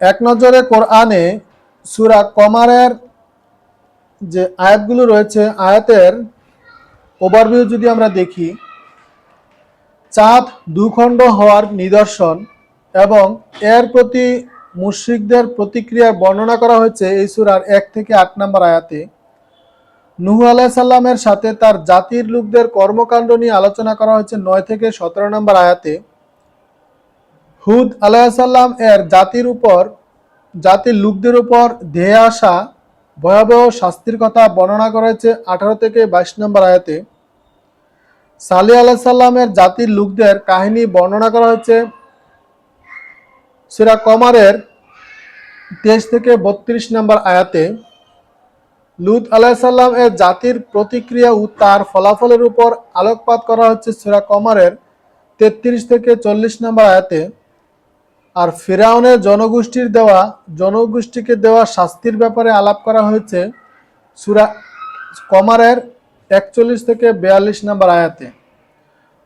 এক নজরে কোরআনে সুরা কমারের যে আয়াতগুলো রয়েছে, আয়াতের ওভারভিউ যদি আমরা দেখি, চাঁদ দুখণ্ড হওয়ার নিদর্শন এবং এর প্রতি মুশ্রিকদের প্রতিক্রিয়ার বর্ণনা করা হয়েছে এই সুরার এক থেকে আট নম্বর আয়াতে। নুহু আলাইসাল্লামের সাথে তার জাতির লোকদের কর্মকাণ্ড নিয়ে আলোচনা করা হয়েছে নয় থেকে সতেরো নম্বর আয়াতে। হুদ আলাইসাল্লাম এর জাতির উপর, জাতির লোকদের উপর ধেয়ে আসা ভয়াবহ শাস্তির কথা বর্ণনা করা হয়েছে আঠারো থেকে বাইশ নম্বর আয়াতে। সালি আলাইসাল্লামের জাতির লোকদের কাহিনী বর্ণনা করা হয়েছে সিরা কমারের তেইশ থেকে বত্রিশ নম্বর আয়াতে। লুত আলাইসাল্লাম এর জাতির প্রতিক্রিয়া ও তার ফলাফলের উপর আলোকপাত করা হচ্ছে সিরা কমারের তেত্রিশ থেকে চল্লিশ নম্বর আয়াতে। আর ফিরাউনের জনগোষ্ঠীর দেওয়া, জনগোষ্ঠীকে দেওয়া শাস্তির ব্যাপারে আলাপ করা হয়েছে সুরা কমারের একচল্লিশ থেকে বিয়াল্লিশ নম্বর আয়াতে।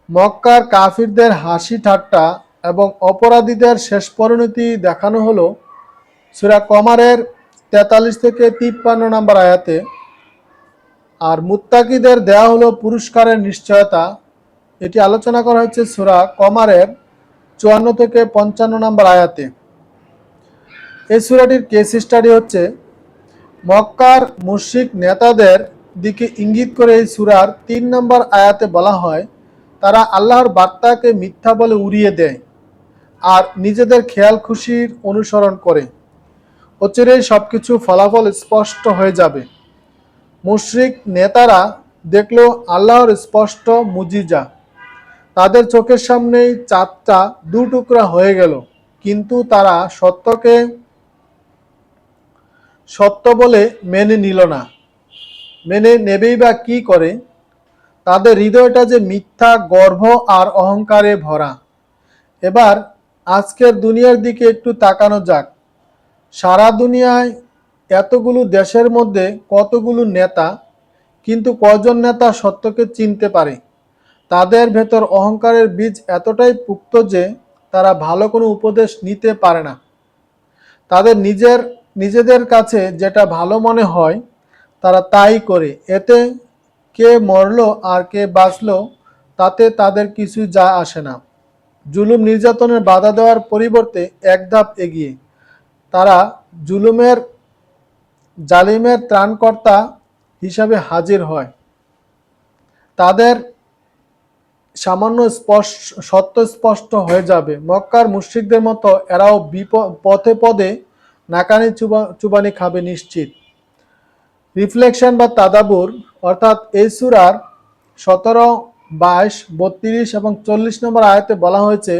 মক্কার কাফিরদের হাসি ঠাট্টা এবং অপরাধীদের শেষ পরিণতি দেখানো হলো সুরা কমারের তেতাল্লিশ থেকে তিপ্পান্ন নম্বর আয়াতে। আর মুত্তাকিদের দেয়া হলো পুরস্কারের নিশ্চয়তা। এটি আলোচনা করা হচ্ছে সুরা কমারের চুয়ান্ন থেকে পঞ্চান্ন নম্বর আয়াতে। এই সুরাটির কেস স্টাডি হচ্ছে, মক্কার মুশরিক নেতাদের দিকে ইঙ্গিত করে এই সুরার তিন নম্বর আয়াতে বলা হয়, তারা আল্লাহর বার্তাকে মিথ্যা বলে উড়িয়ে দেয় আর নিজেদের খেয়াল খুশির অনুসরণ করে। অচিরেই সব কিছু ফলাফল স্পষ্ট হয়ে যাবে। মুশরিক নেতারা দেখল আল্লাহর স্পষ্ট মুজিজা। তাদের চোখের সামনেই চাঁদটা দু টুকরা হয়ে গেল। কিন্তু তারা সত্যকে সত্য বলে মেনে নিল না। মেনে নেবেই বা কি করে? তাদের হৃদয়টা যে মিথ্যা গর্ভ আর অহংকারে ভরা। এবার আজকের দুনিয়ার দিকে একটু তাকানো যাক। সারা দুনিয়ায় এতগুলো দেশের মধ্যে কতগুলো নেতা, কিন্তু কজন নেতা সত্যকে চিনতে পারে? তাদের ভেতর অহংকারের বীজ এতটাই পুক্ত যে তারা ভালো কোনো উপদেশ নিতে পারে না। তাদের নিজের, নিজেদের কাছে যেটা ভালো মনে হয়, তারা তাই করে। এতে কে মরলো আর কে বাঁচলো, তাতে তাদের কিছু যা আসে না। জুলুম নির্যাতনের বাধা দেওয়ার পরিবর্তে এক ধাপ এগিয়ে। তারা জুলুমের, জালিমের ত্রাণকর্তা হিসাবে হাজির হয়। তাদের সামান্য স্পষ্ট, সত্য স্পষ্ট হয়ে যাবে। মক্কার মুশ্রিকদের মতো এরাও পথে পদে নাকানি চুবা, চুবানি খাবে নিশ্চিত। রিফ্লেকশন বা তাদাবুর, অর্থাৎ এই সুরার সতেরো, বাইশ, বত্রিশ এবং চল্লিশ নম্বর আয়তে বলা হয়েছে,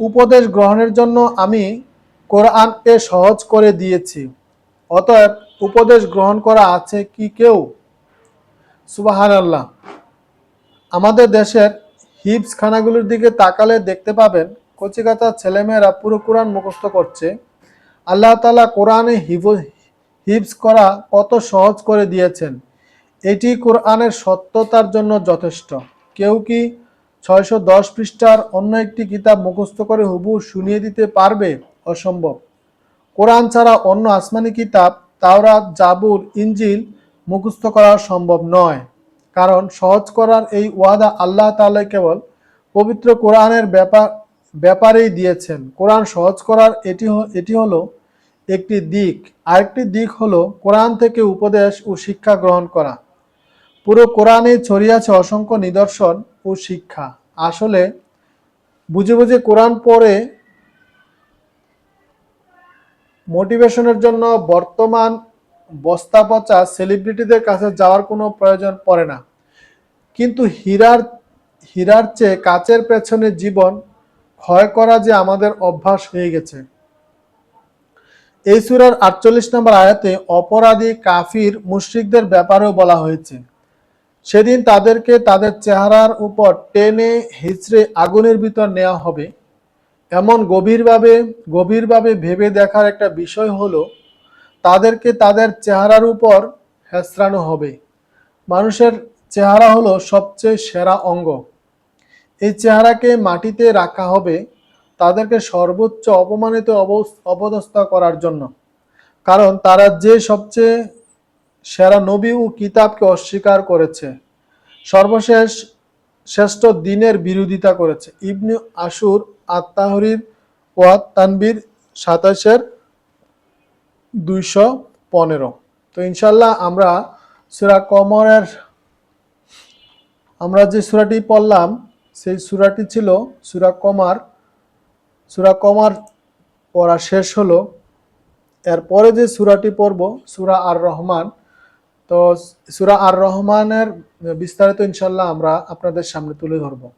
উপদেশ গ্রহণের জন্য আমি কোরআনকে সহজ করে দিয়েছি। অতএব উপদেশ গ্রহণ করা আছে কি কেউ? সুবাহান আল্লাহ আমাদের দেশের হিপস খানাগুলোর দিকে তাকালে দেখতে পাবেন কচিকাতা ছেলেমেয়েরা পুরো কোরআন মুখস্থ করছে। আল্লাহ তালা কোরআনে হিপস করা কত সহজ করে দিয়েছেন। এটি কোরআনের সত্যতার জন্য যথেষ্ট। কেউ কি ছয়শো দশ পৃষ্ঠার অন্য একটি কিতাব মুখস্থ করে হুবু শুনিয়ে দিতে পারবে? অসম্ভব। কোরআন ছাড়া অন্য আসমানি কিতাব, তাওরাত, জাবুর ইঞ্জিল মুখস্থ করা সম্ভব নয়। কারণ সহজ করার এই ওয়াদা আল্লাহ তাআলা কেবল পবিত্র কোরআনের ব্যাপার ব্যাপারেই দিয়েছেন। কোরআন সহজ করার এটি এটি হলো একটি দিক। আরেকটি দিক হলো কোরআন থেকে উপদেশ ও শিক্ষা গ্রহণ করা। পুরো কোরআনে ছড়িয়েছে অসংখ্য নিদর্শন ও শিক্ষা। আসলে বুঝে বুঝে কোরআন পড়ে মোটিভেশনের জন্য বর্তমান বস্তা পচা সেলিব্রিটিদের কাছে যাওয়ার কোনো প্রয়োজন পড়ে না। কিন্তু হীরার হীরার চেয়ে কাচের পেছনে জীবন ক্ষয় করা যে আমাদের অভ্যাস হয়ে গেছে। এই সুরার আটচল্লিশ নম্বর আয়াতে অপরাধী কাফির মুশরিকদের ব্যাপারেও বলা হয়েছে। সেদিন তাদেরকে তাদের চেহারার উপর টেনে হিচড়ে আগুনের ভিতর নেওয়া হবে। এমন গভীরভাবে গভীরভাবে ভেবে দেখার একটা বিষয় হলো, তাদেরকে তাদের চেহারার উপর হেসরানো হবে। মানুষের চেহারা হলো সবচেয়ে সেরা অঙ্গ। এই চেহারাকে মাটিতে রাখা হবে তাদেরকে সর্বোচ্চ অপমানিত অপদস্থ করার জন্য। কারণ তারা যে সবচেয়ে সেরা নবী ও কিতাবকে অস্বীকার করেছে, সর্বশেষ শ্রেষ্ঠ দিনের বিরোধিতা করেছে। ইবনু আশুর আত্মাহরির ওয়াত তানবির সাতাশের দুইশো পনেরো। তো ইনশাল্লাহ আমরা সুরা কমরের আমরা যে সুরাটি পড়লাম, সেই সুরাটি ছিল সুরা কমার। সুরা কমার পড়া শেষ হলো। এরপরে যে সুরাটি পড়ব, সুরা আর রহমান তো সুরা আর রহমানের বিস্তারিত ইনশাল্লাহ আমরা আপনাদের সামনে তুলে ধরবো।